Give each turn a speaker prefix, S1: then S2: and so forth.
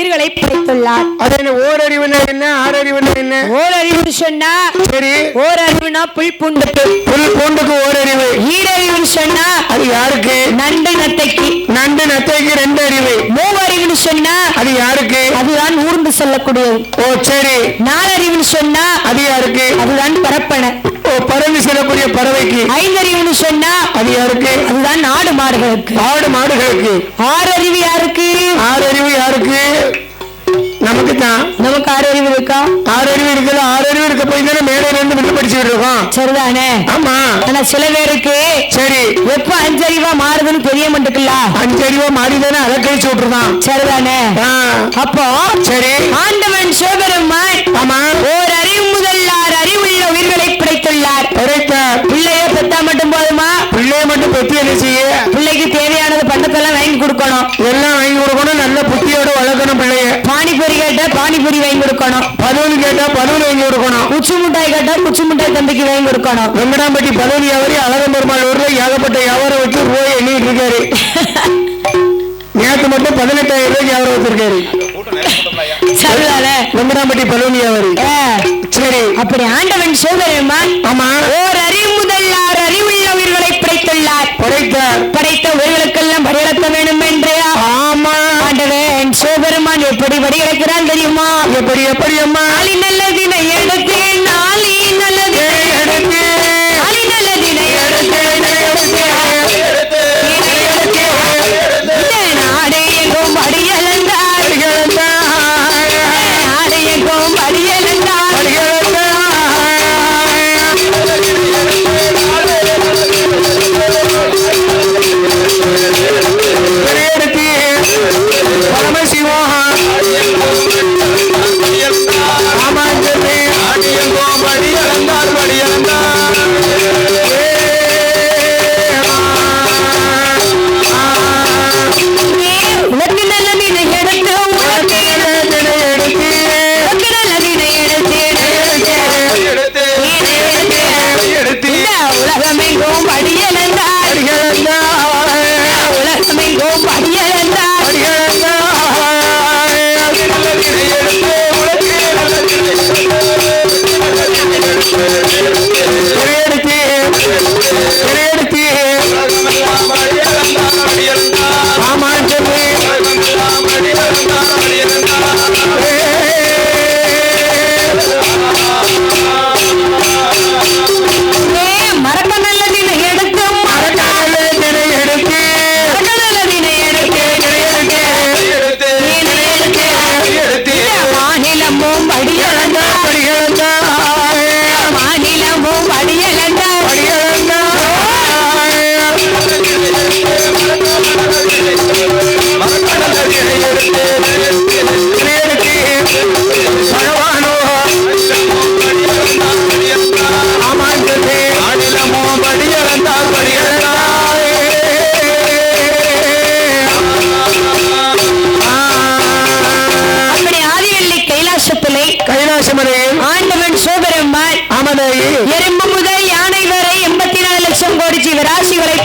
S1: உயிர்களை படைத்துள்ளார்
S2: அது என்ன ஓரறிவுனா என்ன ஆறறிவுனா என்ன?
S1: ஓரறிவு சொன்னா
S2: சரி.
S1: ஓரறிவுனா புல் பூண்டுக்கு.
S2: புல் பூண்டுக்கு ஓரறிவு.
S1: ஈரறிவு சொன்னா
S2: அது யாருக்கு?
S1: நண்டு நத்தைக்கு.
S2: நண்டு நத்தைக்கு ரெண்டு அறிவு.
S1: மூவறிவுன்னு சொன்னா
S2: அது யாருக்கு?
S1: அதுதான் ஊர்ந்து செல்லக்கூடியது.
S2: ஓ சரி.
S1: நாலறிவுன்னு சொன்னா
S2: அது யாருக்கு?
S1: அதுதான் பரப்பன.
S2: ஓ பறந்து செல்லக்கூடிய பறவைக்கு.
S1: ஐந்தறிவுன்னு சொன்னா
S2: அது யாருக்கு?
S1: அதுதான் நாடு மாடுகளுக்கு.
S2: ஆடு மாடுகளுக்கு.
S1: ஆறறிவு யாருக்கு?
S2: ஆறறிவு யாருக்கு? நமக்கு தான்
S1: நமக்கு ஆறறிவு இருக்கா
S2: ஆறறிவு இருக்குல்ல ஆறறிவு இருக்க போய் தானே இருந்து விட்டு படிச்சுட்டு இருக்கோம்.
S1: சரிதானே?
S2: ஆமா.
S1: ஆனா சில பேருக்கு
S2: சரி.
S1: எப்ப அஞ்சறிவா மாறுதுன்னு தெரிய மாட்டேங்குல்ல
S2: அஞ்சறிவா மாறி தானே அதை கழிச்சு விட்டுருதான்
S1: சரிதானே? அப்போ
S2: சரி.
S1: ஆண்டவன் சிவபெருமான்
S2: ஆமா.
S1: ஓர் அறிவு முதல் ஆறு அறிவுள்ள உயிர்களை படைத்துள்ளார்.
S2: படைத்த
S1: பிள்ளைய பெத்தா மட்டும் போதுமா?
S2: பிள்ளைய மட்டும் பெத்தி என்ன செய்ய?
S1: பிள்ளைக்கு தேவையானது பண்டத்தெல்லாம் வாங்கி கொடுக்கணும்.
S2: எல்லாம் வாங்கி கொடுக்கணும் நல்ல புத்தியோட வளர்க்கணும் பிள்ளைய
S1: பானிபூரி கேட்டா பானிபூரி வாங்கி கொடுக்கணும்.
S2: பலூன் கேட்டா பலூன் வாங்கி கொடுக்கணும்.
S1: குச்சி மிட்டாய் கேட்டா குச்சி மிட்டாய் தம்பிக்கு வாங்கி கொடுக்கணும்.
S2: வெங்கடாம்பட்டி பலூன் வியாபாரி அழகம் பெருமாள் ஊர்ல ஏகப்பட்ட வியாபாரம் வச்சு ரூபாய் எண்ணிட்டு இருக்காரு. நேத்து மட்டும் பதினெட்டாயிரம் ரூபாய்க்கு வியாபாரம் வச்சிருக்காரு. வெங்கடாம்பட்டி பலூன் வியாபாரி.
S1: ஆ,
S2: சரி.
S1: அப்படி ஆண்டவன் சிவபெருமான்
S2: ஆமா.
S1: ஓர் அறிவு முதல் ஆறு அறிவுள்ள உயிர்களை படைத்துள்ளார்
S2: படைத்தார்
S1: படைத்த உயிர்களுக்கெல்லாம் படியளக்க வேண்டும் என்றே
S2: ஆமா
S1: சிவபெருமான் எப்படி படியளக்கிறான் தெரியுமா?
S2: எப்படி எப்படி அம்மா?
S1: நாளி நல்லதினை எடுத்து நாளி சோழன்
S2: சிவபெருமான் எறும்பு
S1: முதல் யானை வரை
S2: எண்பத்தி
S1: நாலு லட்சம்
S2: கோடி
S1: ஜீவராசிகளை